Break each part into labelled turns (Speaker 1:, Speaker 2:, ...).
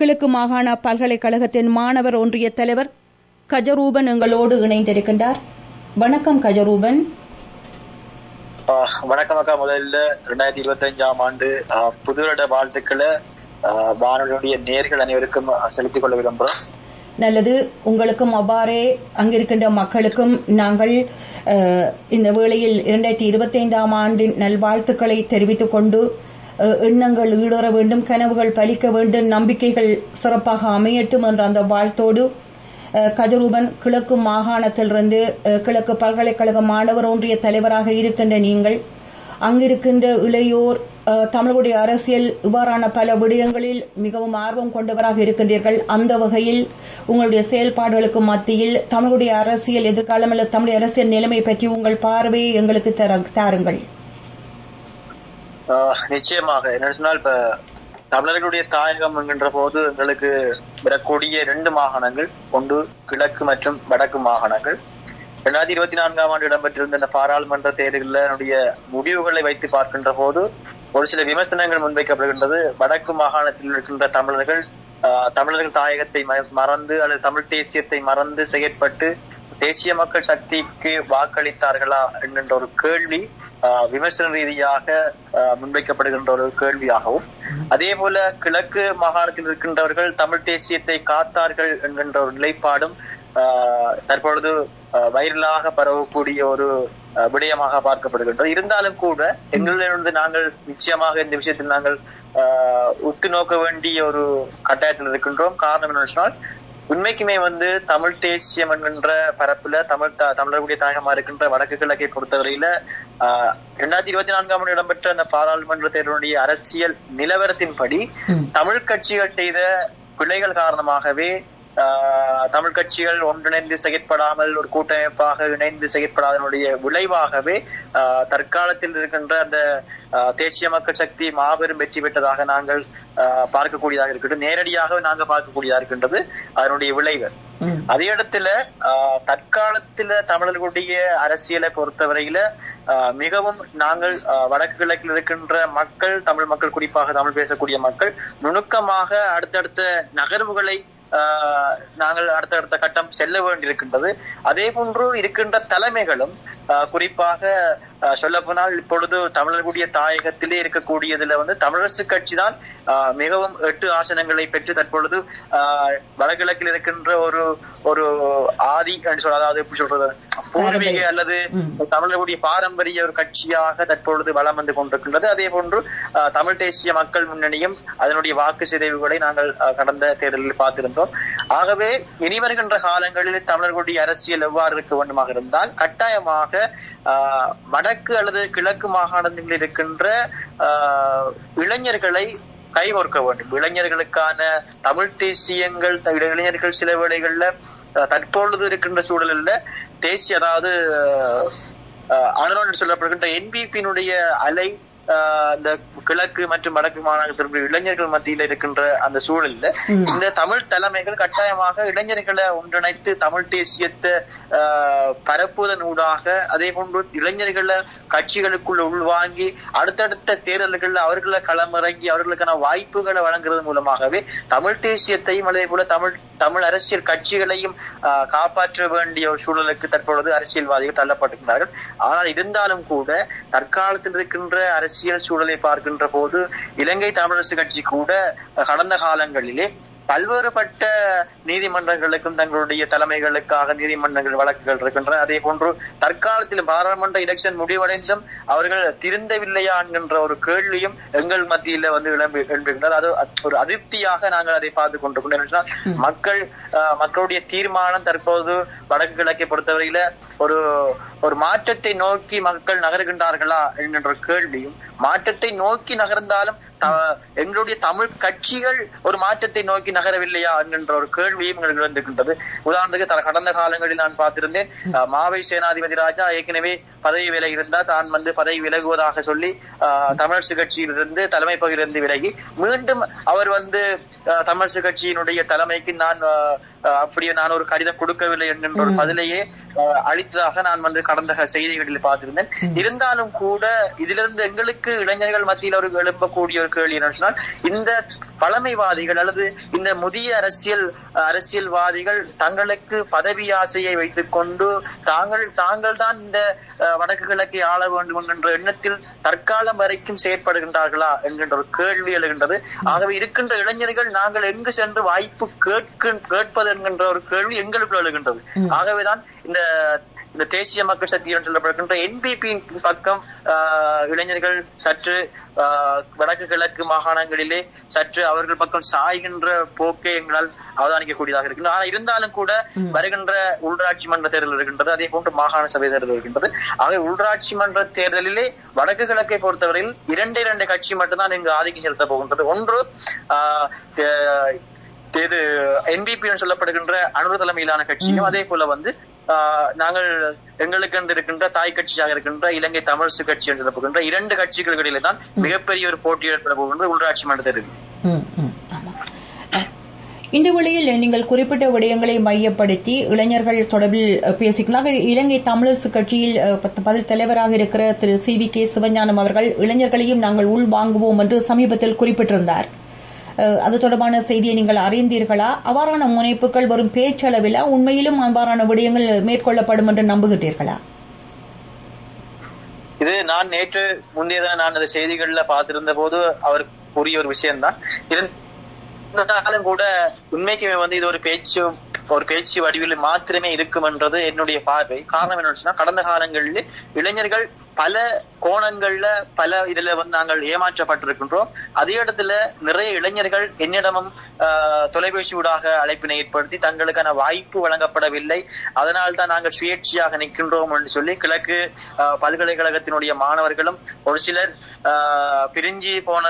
Speaker 1: கிழக்கு மாகாண பல்கலைக்கழகத்தின் மாணவர் ஒன்றிய தலைவர் கஜரூபன் எங்களோடு இணைந்திருக்கின்றார். வணக்கம் கஜரூபன்.
Speaker 2: வணக்கம் அக்கா. முதல்ல ரெண்டாயிரத்தி இருபத்தி அஞ்சாம் ஆண்டு புது வருட வாழ்த்துக்களை வானொலியுடைய நேர்கள் அனைவருக்கும் செலுத்திக் கொள்ள விரும்புகிறோம்.
Speaker 1: நல்லது. உங்களுக்கும் அவ்வாறே அங்கிருக்கின்ற மக்களுக்கும் நாங்கள் இந்த வேளையில் இரண்டாயிரத்தி இருபத்தைந்தாம் ஆண்டின் நல்வாழ்த்துக்களை தெரிவித்துக் கொண்டு எண்ணங்கள் ஈடேற வேண்டும் கனவுகள் பலிக்க வேண்டும் நம்பிக்கைகள் சிறப்பாக அமையட்டும் என்ற அந்த வாழ்த்தோடு கஜரூபன் கிழக்கு மாகாணத்திலிருந்து கிழக்கு பல்கலைக்கழக மாணவர் ஒன்றிய தலைவராக இருக்கின்ற நீங்கள் அங்கிருக்கின்ற இளையோர் தமிழுடைய அரசியல் இவ்வாறான பல விடயங்களில் மிகவும் ஆர்வம் கொண்டவராக இருக்கின்றீர்கள். அந்த வகையில் உங்களுடைய செயல்பாடுகளுக்கு மத்தியில் தமிழுடைய அரசியல் எதிர்காலம் அல்லது தமிழ் அரசியல் நிலைமை பற்றி உங்கள் பார்வையை எங்களுக்கு தாருங்கள்.
Speaker 2: நிச்சயமாக. என்ன சொன்னால் இப்ப தமிழர்களுடைய தாயகம் என்கின்ற போது எங்களுக்கு வரக்கூடிய ரெண்டு மாகாணங்கள் ஒன்று கிழக்கு மற்றும் வடக்கு மாகாணங்கள். இரண்டாயிரத்தி இருபத்தி நான்காம் ஆண்டு இடம்பெற்றிருந்த இந்த பாராளுமன்ற தேர்தலில் முடிவுகளை வைத்து பார்க்கின்ற போது ஒரு சில விமர்சனங்கள் முன்வைக்கப்படுகின்றது. வடக்கு மாகாணத்தில் இருக்கின்ற தமிழர்கள் ஆஹ், தமிழர்கள் தாயகத்தை ம- மறந்து அல்லது தமிழ் தேசியத்தை மறந்து செயற்பட்டு தேசிய மக்கள் சக்திக்கு வாக்களித்தார்களா என்கின்ற ஒரு கேள்வி விமர்சன ரீதியாக முன்வைக்கப்படுகின்ற ஒரு கேள்வியாகவும் அதே போல கிழக்கு மாகாணத்தில் இருக்கின்றவர்கள் தமிழ் தேசியத்தை காத்தார்கள் என்கின்ற ஒரு நிலைப்பாடும் ஆஹ், தற்பொழுது வைரலாக பரவக்கூடிய ஒரு விடயமாக பார்க்கப்படுகின்றது. இருந்தாலும் கூட எங்களிலிருந்து நாங்கள் நிச்சயமாக இந்த விஷயத்தில் நாங்கள் உத்து நோக்க வேண்டிய ஒரு கட்டாயத்தில் இருக்கின்றோம். காரணம் என்ன சொன்னால் உண்மைக்குமே வந்து தமிழ் தேசியம் என்கின்ற பரப்புல தமிழ் தமிழர்களுடைய தாயகமா இருக்கின்ற வடக்கு கிழக்கை பொறுத்தவரையில ஆஹ் இரண்டாயிரத்தி இருபத்தி நான்காம் ஆண்டு இடம்பெற்ற அந்த பாராளுமன்ற தேர்தலுடைய அரசியல் நிலவரத்தின்படி. தமிழ் கட்சிகள் செய்த பிழைகள் காரணமாகவே தமிழ் கட்சிகள் ஒன்றிணைந்து செயற்படாமல் ஒரு கூட்டமைப்பாக இணைந்து செயற்படாதனுடைய விளைவாகவே தற்காலத்தில் இருக்கின்ற அந்த தேசிய மக்கள் சக்தி மாபெரும் வெற்றி பெற்றதாக நாங்கள் பார்க்கக்கூடியதாக இருக்கின்றது நேரடியாக நாங்கள் பார்க்கக்கூடியதாக இருக்கின்றது அதனுடைய விளைவு. அதே இடத்துல தற்காலத்துல தமிழர்களுடைய அரசியலை பொறுத்தவரையில மிகவும் நாங்கள் வடக்கு கிழக்கில் இருக்கின்ற மக்கள் தமிழ் மக்கள் குறிப்பாக தமிழ் பேசக்கூடிய மக்கள் நுணுக்கமாக அடுத்தடுத்த நகர்வுகளை ஆஹ், நாங்கள் அடுத்தடுத்த கட்டம் செல்ல வேண்டியிருக்கின்றது. அதே போன்று இருக்கின்ற தலைமைகளும் ஆஹ், குறிப்பாக சொல்ல போனால் இப்பொழுது தமிழர்களுடைய தாயகத்திலே இருக்கக்கூடியதுல வந்து தமிழரசு கட்சி தான் மிகவும் எட்டு ஆசனங்களை பெற்று தற்பொழுது வடகிழக்கில் இருக்கின்ற ஒரு ஒரு ஆதி என்று சொல்ல அதாவது எப்படி சொல்றது பூர்வீக அல்லது. தமிழர்களுடைய பாரம்பரிய ஒரு கட்சியாக தற்பொழுது வலம் வந்து கொண்டிருக்கின்றது. அதே போன்று தமிழ் தேசிய மக்கள் முன்னணியும் அதனுடைய வாக்கு சிதைவுகளை நாங்கள் கடந்த தேர்தலில் பார்த்திருந்தோம். ஆகவே இனி வருகின்ற காலங்களில் தமிழர்களுடைய அரசியல் எவ்வாறு இருக்க வேண்டுமாக இருந்தால் கட்டாயமாக ஆஹ், வடக்கு அல்லது கிழக்கு மாகாணத்தில் இருக்கின்ற ஆஹ், இளைஞர்களை கைகோர்க்க வேண்டும். இளைஞர்களுக்கான தமிழ் தேசியங்கள் இளைஞர்கள் சில வேளைகள்ல தற்பொழுது இருக்கின்ற சூழலில் தேசிய அதாவது அனுரான் சொல்லப்படுகின்ற என்பிபியினுடைய அலை இந்த கிழக்கு மற்றும் வடக்கு இருக்கிற இளைஞர்கள் மத்தியில் இருக்கின்ற அந்த சூழல்ல. இந்த தமிழ் தலைமைகள் கட்டாயமாக இளைஞர்களை ஒன்றிணைத்து தமிழ் தேசியத்தை பரப்புவதன் ஊடாக அதே போன்று இளைஞர்களை கட்சிகளுக்குள்ள உள்வாங்கி அடுத்தடுத்த தேர்தல்களில் அவர்களை களமிறங்கி அவர்களுக்கான வாய்ப்புகளை வழங்குறது மூலமாகவே தமிழ் தேசியத்தையும் அதே போல தமிழ் தமிழ் அரசியல் கட்சிகளையும் காப்பாற்ற வேண்டிய ஒரு சூழலுக்கு தற்பொழுது அரசியல்வாதிகள் தள்ளப்பட்டிருக்கிறார்கள் ஆனால் இருந்தாலும் கூட தற்காலத்தில் இருக்கின்ற அரசியல் சூழலை பார்க்கின்ற போது இலங்கை தமிழரசு கட்சி கூட கடந்த காலங்களிலே பல்வேறுபட்ட நீதிமன்றங்களுக்கும் தங்களுடைய தலைமைகளுக்காக நீதிமன்றங்கள் வழக்குகள் இருக்கின்றன. அதே போன்று தற்காலத்தில் பாராளுமன்ற எலெக்ஷன் முடிவடைந்தும் அவர்கள் திருந்தவில்லையா என்கின்ற ஒரு கேள்வியும் எங்கள் மத்தியில வந்து எழும்பி எழும்புகின்றது. அது ஒரு அதிருப்தியாக நாங்கள் அதை பார்த்து கொண்டிருக்கின்றோம். மக்கள் மக்களுடைய தீர்மானம் தற்போது வடக்கு கிழக்கை பொறுத்தவரையில ஒரு ஒரு மாற்றத்தை நோக்கி மக்கள் நகர்கின்றார்களா என்கின்ற கேள்வியும் மாற்றத்தை நோக்கி நகர்ந்தாலும் எங்களுடைய தமிழ் கட்சிகள் ஒரு மாற்றத்தை நோக்கி நகரவில்லையா என்கின்ற ஒரு கேள்வியும் எங்களுக்கு இருந்திருக்கின்றது உதாரணத்துக்கு த- கடந்த காலங்களில் நான் பார்த்திருந்தேன் மாவை சேனாதிபதி ராஜா ஏற்கனவே பதவி விலகி இருந்தார். தான் வந்து பதவி விலகுவதாக சொல்லி அஹ், தமிழரசு கட்சியிலிருந்து தலைமை பகுதியிலிருந்து விலகி மீண்டும் அவர் வந்து தமிழரசு கட்சியினுடைய தலைமைக்கு நான் அப்படியே நான் ஒரு கடிதம் கொடுக்கவில்லை என்கின்ற ஒரு பதிலையே அளித்ததாக நான் வந்து கடந்த செய்திகளில் பார்த்திருந்தேன். இருந்தாலும் கூட இதிலிருந்து எங்களுக்கு இளைஞர்கள் மத்தியில் ஒரு எழுப்பக்கூடிய ஒரு கேள்வி என்ன சொன்னால் இந்த பழமைவாதிகள் அல்லது இந்த முதிய அரசியல் அரசியல்வாதிகள் தங்களுக்கு பதவி ஆசையை வைத்துக் கொண்டு தாங்கள் தாங்கள் தான் இந்த வடக்கு கிழக்கை ஆள வேண்டும் என்கின்ற எண்ணத்தில் தற்காலம் வரைக்கும் செயற்படுகின்றார்களா என்கின்ற ஒரு கேள்வி எழுகின்றது ஆகவே இருக்கின்ற இளைஞர்கள் நாங்கள் எங்கு சென்று வாய்ப்பு கேட்க கேட்பது என்கின்ற ஒரு கேள்வி எங்களுக்குள் எழுகின்றது. ஆகவேதான் இந்த இந்த தேசிய மக்கள் சக்தி என்று சொல்லப்படுகின்ற என்பிபியின் பக்கம் இளைஞர்கள் சற்று வடக்கு கிழக்கு மாகாணங்களிலே சற்று அவர்கள் பக்கம் சாய்கின்ற போக்கை எங்களால் அவதானிக்கக்கூடியதாக இருக்கின்றது ஆனால் இருந்தாலும் கூட. வருகின்ற உள்ளாட்சி மன்ற தேர்தல் இருக்கின்றது அதே போன்று மாகாண சபை தேர்தல் இருக்கின்றது ஆக உள்ளாட்சி மன்ற தேர்தலிலே வடக்கு கிழக்கை பொறுத்தவரையில் இரண்டு இரண்டு கட்சி மட்டும்தான் இங்கு ஆதிக்கம் செலுத்த போகின்றது ஒன்று இது என்பிபி சொல்லப்படுகின்ற அனுர தலைமையிலான கட்சியும். அதே போல வந்து நாங்கள் எங்களுக்கு இருக்கின்ற தாய் கட்சியாக இருக்கின்ற இலங்கை தமிழ்சு கட்சி என்று சொல்லப்படுகின்ற இரண்டு கட்சிகளுக்கு இடையிலே தான் மிகப்பெரிய ஒரு போட்டி ஏற்பட போகின்ற உள்ளாட்சி மன்ற
Speaker 1: இந்த வழியில் நீங்கள் குறிப்பிட்ட விடயங்களை மையப்படுத்தி இளைஞர்கள் தொடர்பில் பேசிக்கலாம். இலங்கை தமிழரசு கட்சியில் பதில் தலைவராக இருக்கிற Thiru C V K Sivagnanam அவர்கள் இளைஞர்களையும் நாங்கள் உள் வாங்குவோம் என்று சமீபத்தில் குறிப்பிட்டிருந்தார். அது தொடர்பான செய்தியை நீங்கள் அறிந்தீர்களா? அவ்வாறான முனைப்புகள் வரும் பேச்சளவில் உண்மையிலும் அவ்வாறான விடயங்கள் மேற்கொள்ளப்படும் என்று நம்புகிறீர்களா
Speaker 2: இது நான் நேற்று முந்தையதான் நான் அந்த செய்திகள்ல பார்த்திருந்த போது அவர் கூறிய ஒரு விஷயம்தான். இருந்தாலும் கூட உண்மைக்குமே வந்து இது ஒரு பேச்சு ஒரு பேச்சு வடிவில் மாத்திரமே இருக்கும் என்றது என்னுடைய பார்வை. காரணம் என்ன சொன்னா கடந்த காலங்களில் இளைஞர்கள் பல கோணங்கள்ல பல இதுல வந்து நாங்கள் ஏமாற்றப்பட்டிருக்கின்றோம். அதே இடத்துல நிறைய இளைஞர்கள் என்னிடமும் ஆஹ், தொலைபேசி ஊடாக அழைப்பினை ஏற்படுத்தி தங்களுக்கான வாய்ப்பு வழங்கப்படவில்லை. அதனால் தான் நாங்கள் சுயேட்சையாக நிற்கின்றோம் என்று சொல்லி கிழக்கு பல்கலைக்கழகத்தினுடைய மாணவர்களும் ஒரு சிலர் ஆஹ், பிரிஞ்சு போன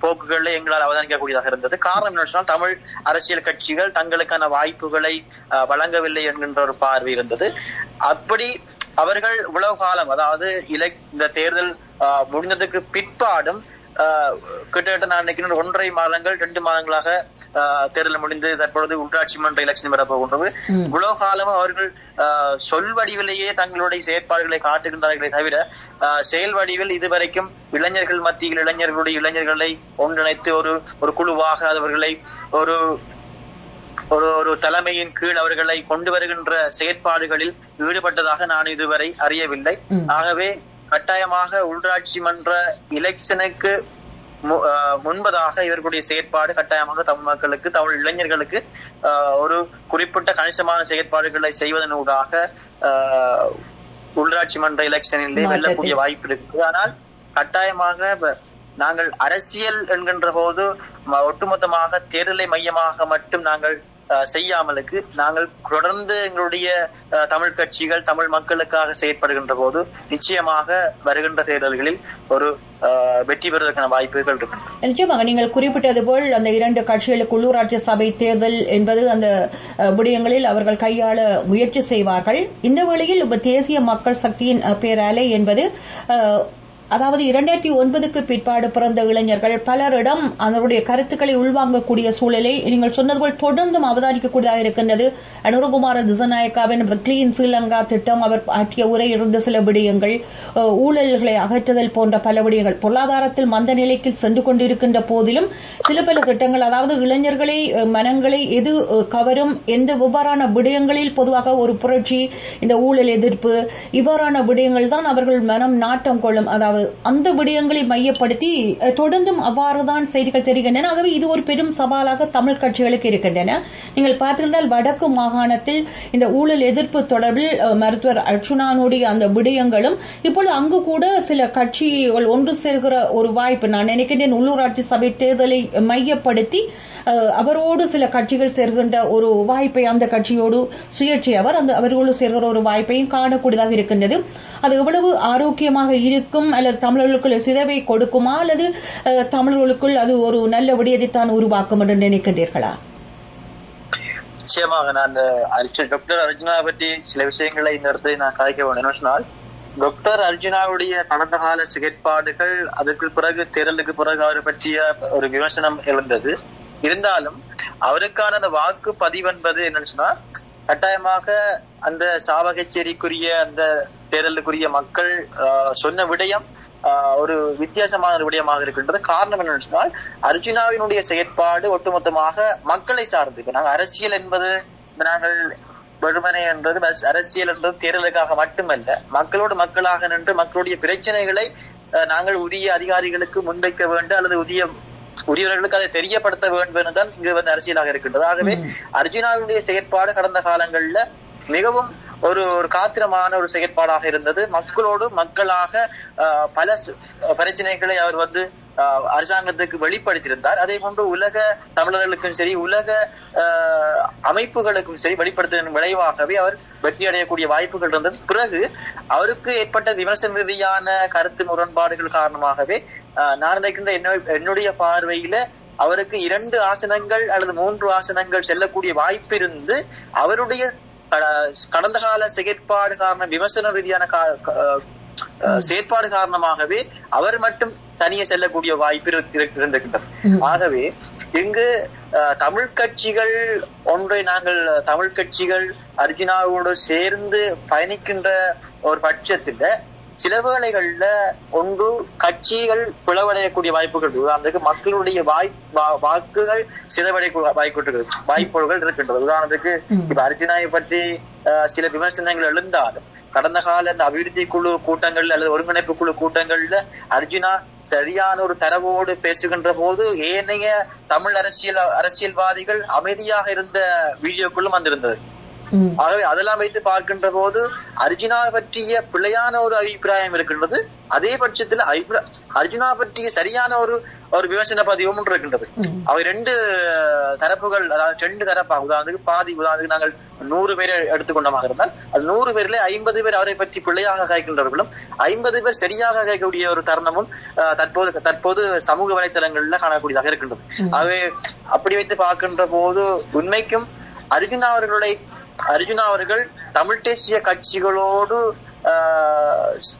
Speaker 2: போக்குகளில் எங்களால் அவதானிக்கக்கூடியதாக இருந்தது. காரணம் என்ன சொன்னால் தமிழ் அரசியல் கட்சிகள் தங்களுக்கான வாய்ப்புகளை அஹ், வழங்கவில்லை என்கின்ற ஒரு பார்வை இருந்தது. அப்படி அவர்கள் உலக காலம் அதாவது இலை இந்த தேர்தல் அஹ், முடிந்ததுக்கு பிற்பாடும் கிட்டத்தட்ட நான் நினைக்கிறேன் ஒன்றரை மாதங்கள் ரெண்டு மாதங்களாக தேர்தல் முடிந்து தற்பொழுது உள்ளாட்சி மன்ற எலெக்ஷன் வர போகின்றது
Speaker 1: ம்.
Speaker 2: இவ்வளவு காலமும் அவர்கள் சொல் வடிவிலேயே தங்களுடைய செயற்பாடுகளை காட்டுகின்றார்களே தவிர செயல் வடிவில் இதுவரைக்கும் இளைஞர்கள் மத்தியில் இளைஞர்களுடைய இளைஞர்களை ஒன்றிணைத்து ஒரு ஒரு குழுவாக அவர்களை ஒரு ஒரு ஒரு தலைமையின் கீழ் அவர்களை கொண்டு வருகின்ற செயற்பாடுகளில் ஈடுபட்டதாக நான் இதுவரை அறியவில்லை. ஆகவே கட்டாயமாக உள்ளாட்சி மன்ற எலெக்ஷனுக்கு முன்பதாக இவர்களுடைய செயற்பாடு கட்டாயமாக தமிழ் மக்களுக்கு தமிழ் இளைஞர்களுக்கு ஒரு குறிப்பிட்ட கணிசமான செயற்பாடுகளை செய்வதனூடாக ஆஹ் உள்ளாட்சி மன்ற எலெக்ஷனிலே வெல்லக்கூடிய வாய்ப்பு இருக்கு. ஆனால் கட்டாயமாக நாங்கள் அரசியல் என்கின்ற போது ஒட்டுமொத்தமாக தேர்தலை மையமாக மட்டும் நாங்கள் செய்யாமலுக்கு நாங்கள் தொடர்ந்து எங்களுடைய தமிழ் கட்சிகள் தமிழ் மக்களுக்காக செயற்படுகின்ற போது நிச்சயமாக வருகின்ற தேர்தல்களில் ஒரு வெற்றி பெறுவதற்கான வாய்ப்புகள் இருக்கு
Speaker 1: நிச்சயமாக நீங்கள் குறிப்பிட்டது போல் அந்த இரண்டு கட்சிகளுக்கு உள்ளூராட்சி சபை தேர்தல் என்பது அந்த விடயங்களில் அவர்கள் கையாள முயற்சி செய்வார்கள். இந்த வேளையில் தேசிய மக்கள் சக்தியின் அஹ், பேரலை என்பது அதாவது இரண்டாயிரத்தி ஒன்பதுக்கு பிற்பாடு பிறந்த இளைஞர்கள் பலரிடம் அதனுடைய கருத்துக்களை உள்வாங்கக்கூடிய சூழலை நீங்கள் சொன்னது போல் தொடர்ந்தும் அவதானிக்கக்கூடியதாக இருக்கின்றது. அனுரகுமார திசநாயக்காவின் கிளீன் ஸ்ரீலங்கா திட்டம் அவர் ஆற்றிய உரை இருந்த சில விடயங்கள் ஊழல்களை அகற்றுதல் போன்ற பல விடயங்கள் பொருளாதாரத்தில் மந்த நிலைக்கு சென்று கொண்டிருக்கின்ற போதிலும் சில பல திட்டங்கள் அதாவது இளைஞர்களை மனங்களை எது கவரும் எந்த இவ்வாறான விடயங்களில் பொதுவாக ஒரு புரட்சி இந்த ஊழல் எதிர்ப்பு இவ்வாறான விடயங்கள் தான் அவர்கள் மனம் நாட்டம் கொள்ளும் அதாவது அந்த விடயங்களை மையப்படுத்தி தொடர்ந்தும் அவ்வாறுதான் செய்திகள் தெரிகின்றன. ஆகவே இது ஒரு பெரும் சவாலாக தமிழ் கட்சிகளுக்கு இருக்கின்றன. நீங்கள் பார்த்திருந்தால் வடக்கு மாகாணத்தில் இந்த ஊழல் எதிர்ப்பு தொடர்பில் மருத்துவர் அர்ச்சுனானுடைய அந்த விடயங்களும் இப்பொழுது அங்கு கூட சில கட்சிகள் ஒன்று சேர்கிற ஒரு வாய்ப்பு நான் நினைக்கின்றேன் உள்ளூராட்சி சபை தேர்தலை மையப்படுத்தி அவரோடு சில கட்சிகள் சேர்கின்ற ஒரு வாய்ப்பை அந்த கட்சியோடு சுயேட்சை அவர் அந்த அவர்களோடு சேர்கிற ஒரு வாய்ப்பையும் காணக்கூடியதாக இருக்கின்றது. அது எவ்வளவு ஆரோக்கியமாக இருக்கும் அல்லது அல்லது தமிழர்களுக்குள் சிதைவை கொடுக்குமா? அல்லது தமிழர்களுக்குள் அது ஒரு நல்ல விடயத்தைத்தான் உருவாக்கும் என்று நினைக்கின்றீர்களா?
Speaker 2: நிச்சயமாக நான் அந்த டாக்டர் அர்ஜுனா பற்றி சில விஷயங்களை இந்த இடத்துல நான் கதைக்க வேண்டும் சொன்னால் டாக்டர் அர்ஜுனாவுடைய கடந்த கால செயற்பாடுகள் அதற்கு பிறகு தேர்தலுக்கு பிறகு அவரை பற்றிய ஒரு விமர்சனம் எழுந்தது. இருந்தாலும் அவருக்கான அந்த வாக்கு பதிவு என்பது என்னன்னு சொன்னா கட்டாயமாக அந்த சாவகச்சேரிக்குரிய அந்த தேர்தலுக்குரிய மக்கள் சொன்ன விடயம் ஒரு வித்தியாசமான ஒரு விடயமாக இருக்கின்றது. காரணம் என்னன்னு சொன்னால் அர்ஜுனாவினுடைய செயற்பாடு ஒட்டுமொத்தமாக மக்களை சார்ந்து. இப்ப நாங்கள் அரசியல் என்பது நாங்கள் வெறுமனே என்பது பஸ் அரசியல் என்பது தேர்தலுக்காக மட்டுமல்ல மக்களோடு மக்களாக நின்று மக்களுடைய பிரச்சனைகளை நாங்கள் உரிய அதிகாரிகளுக்கு முன்வைக்க வேண்டும் அல்லது உரிய உரியவர்களுக்கு அதை தெரியப்படுத்த வேண்டும் என்றுதான் இங்கு வந்து அரசியலாக இருக்கின்றது. ஆகவே
Speaker 1: ம்.
Speaker 2: அர்ஜுனாவினுடைய செயற்பாடு கடந்த காலங்கள்ல மிகவும் ஒரு ஒரு காத்திரமான ஒரு செயற்பாடாக இருந்தது. மக்களோடு மக்களாக பல பிரச்சனைகளை அவர் வந்து அரசாங்கத்துக்கு வெளிப்படுத்தியிருந்தார். அதே போன்று உலக தமிழர்களுக்கும் சரி உலக அமைப்புகளுக்கும் சரி வெளிப்படுத்துவதன் விளைவாகவே அவர் வெற்றி அடையக்கூடிய வாய்ப்புகள் இருந்தது. பிறகு அவருக்கு ஏற்பட்ட விமர்சன ரீதியான கருத்து முரண்பாடுகள் காரணமாகவே நான் நினைக்கின்ற என்னுடைய பார்வையில அவருக்கு இரண்டு ஆசனங்கள் அல்லது மூன்று ஆசனங்கள் செல்லக்கூடிய வாய்ப்பு இருந்து அவருடைய கடந்த கால செயற்பாடு காரண விமர்சன ரீதியான செயற்பாடு காரணமாகவே அவர் மட்டும் தனியே செல்லக்கூடிய வாய்ப்பு இரு- இரு- இருந்திருக்கின்றது. ஆகவே இங்கு தமிழ் கட்சிகள் ஒன்றை நாங்கள் தமிழ் கட்சிகள் அர்ஜுனாவோடு சேர்ந்து பயணிக்கின்ற ஒரு பட்சத்துல சில வேளைகள்ல ஒன்று கட்சிகள் பிளவடையக்கூடிய வாய்ப்புகள். உதாரணத்துக்கு மக்களுடைய வாய் வாக்குகள் சிலவடைய வாய்ப்புகள் வாய்ப்புகள் இருக்கின்றது உதாரணத்துக்கு. இப்ப அர்ஜுனாவை பற்றி சில விமர்சனங்கள் எழுந்தாலும் கடந்த கால இந்த அபிவிருத்தி குழு கூட்டங்கள் அல்லது ஒருங்கிணைப்பு குழு கூட்டங்கள்ல அர்ஜுனா சரியான ஒரு தரவோடு பேசுகின்ற போது ஏனைய தமிழ் அரசியல் அரசியல்வாதிகள் அமைதியாக இருந்த வீடியோக்குள்ளும் வந்திருந்தது. ஆகவே அதெல்லாம் வைத்து பார்க்கின்ற போது அர்ஜுனா பற்றிய பிழையான ஒரு அபிப்பிராயம் இருக்கின்றது. அதே பட்சத்துல அர்ஜுனா பற்றிய சரியான ஒரு ஒரு விமர்சன பதிவும் ஒன்று இருக்கின்றது. அவை ரெண்டு தரப்புகள் அதாவது ரெண்டு தரப்பா உதாரணத்துக்கு பாதி உதாரணத்துக்கு நாங்கள் நூறு பேரை எடுத்துக்கொண்டமாக இருந்தால் அது நூறு பேர்ல ஐம்பது பேர் அவரை பற்றி பிள்ளையாக காய்க்கின்றவர்களும் ஐம்பது பேர் சரியாக காய்க்கக்கூடிய ஒரு தருணமும் தற்போது தற்போது சமூக வலைத்தளங்கள்ல காணக்கூடியதாக இருக்கின்றது. ஆகவே அப்படி வைத்து பார்க்கின்ற போது உண்மைக்கும் அர்ஜுனா அவர்களுடைய அர்ஜுனா அவர்கள் தமிழ் தேசிய கட்சிகளோடு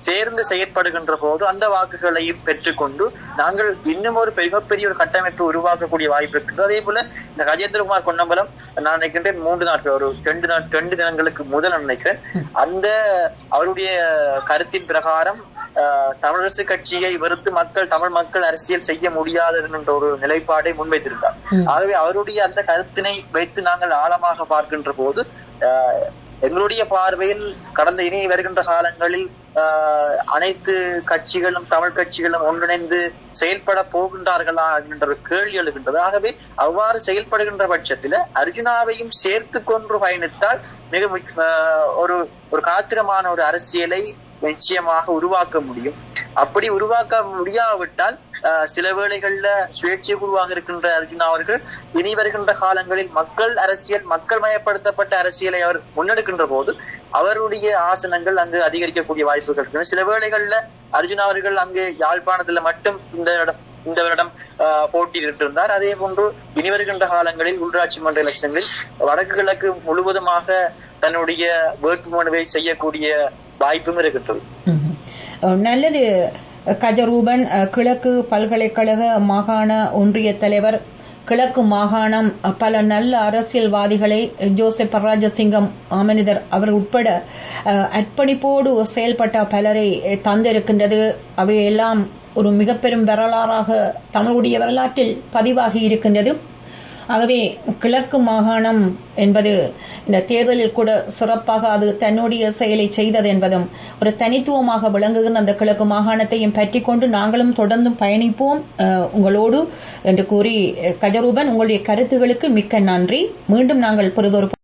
Speaker 2: சேர்ந்து செயற்படுகின்ற போது அந்த வாக்குகளையும் பெற்றுக்கொண்டு நாங்கள் இன்னும் ஒரு மிகப்பெரிய ஒரு கட்டமைப்பு உருவாக்கக்கூடிய வாய்ப்பு இருக்குது அதே போல இந்த கஜேந்திரகுமார் கொன்னம்பலம் நான் நினைக்கின்றேன் மூன்று நாட்கள் ஒரு ரெண்டு நாள் ரெண்டு தினங்களுக்கு முதல் நினைக்கிறேன். அந்த அவருடைய கருத்தின் பிரகாரம் தமிழரசு கட்சியை வெறுத்து மக்கள் தமிழ் மக்கள் அரசியல் செய்ய முடியாது என்கின்ற ஒரு நிலைப்பாடை முன்வைத்திருந்தார். ஆகவே அவருடைய அந்த கருத்தினை வைத்து நாங்கள் ஆழமாக பார்க்கின்ற போது எங்களுடைய பார்வையில் கடந்த இனி வருகின்ற காலங்களில் அனைத்து கட்சிகளும் தமிழ் கட்சிகளும் ஒன்றிணைந்து செயல்பட போகின்றார்களா என்கின்ற ஒரு கேள்வி எழுகின்றது ஆகவே அவ்வாறு செயல்படுகின்ற பட்சத்தில் அர்ஜுனாவையும் சேர்த்து கொண்டு பயணித்தால் மிக ஒரு ஒரு காத்திரமான ஒரு அரசியலை நிச்சயமாக உருவாக்க முடியும். அப்படி உருவாக்க முடியாவிட்டால் ஆஹ், சில வேளைகள்ல சுயேட்சை குழுவாக இருக்கின்ற அர்ஜுனா அவர்கள் இனி வருகின்ற காலங்களில் மக்கள் அரசியல் மக்கள் மயப்படுத்தப்பட்ட அரசியலை அவர் முன்னெடுக்கின்ற போது அவருடைய ஆசனங்கள் அங்கு அதிகரிக்கக்கூடிய வாய்ப்புகள் இருக்கு சில வேளைகள்ல அர்ஜுனா அவர்கள் அங்கு யாழ்ப்பாணத்துல மட்டும் இந்த இடம் இந்த வருடம் ஆஹ், போட்டியிட்டு இருந்தார் அதே போன்று இனி வருகின்ற காலங்களில் உள்ளாட்சி மன்ற எலெக்ஷனில் வடக்கு கிழக்கு முழுவதுமாக தன்னுடைய வேட்புமனுவை செய்யக்கூடிய வாய்ப்பும் இருக்கின்றது
Speaker 1: நல்லது. கஜரூபன் கிழக்கு பல்கலைக்கழக மாகாண ஒன்றிய தலைவர். கிழக்கு மாகாணம் பல நல்ல அரசியல்வாதிகளை ஜோசப் பராஜசிங்கம் அமனிதர் அவர் உட்பட அர்ப்பணிப்போடு செயல்பட்ட பலரை தந்திருக்கின்றது. அவையெல்லாம் ஒரு மிக பெரும் வரலாறாக தமிழுடைய வரலாற்றில் பதிவாகி இருக்கின்றது. ஆகவே கிழக்கு மாகாணம் என்பது இந்த தேர்தலில் கூட சிறப்பாக அது தன்னுடைய செயலை செய்தது என்பதும் ஒரு தனித்துவமாக விளங்குகின்ற அந்த கிழக்கு மாகாணத்தையும் பற்றி கொண்டு நாங்களும் தொடர்ந்து பயணிப்போம். உங்களோடு என்று கூறி கஜரூபன் உங்களுடைய கருத்துகளுக்கு மிக்க நன்றி. மீண்டும் நாங்கள் பொறுதொரு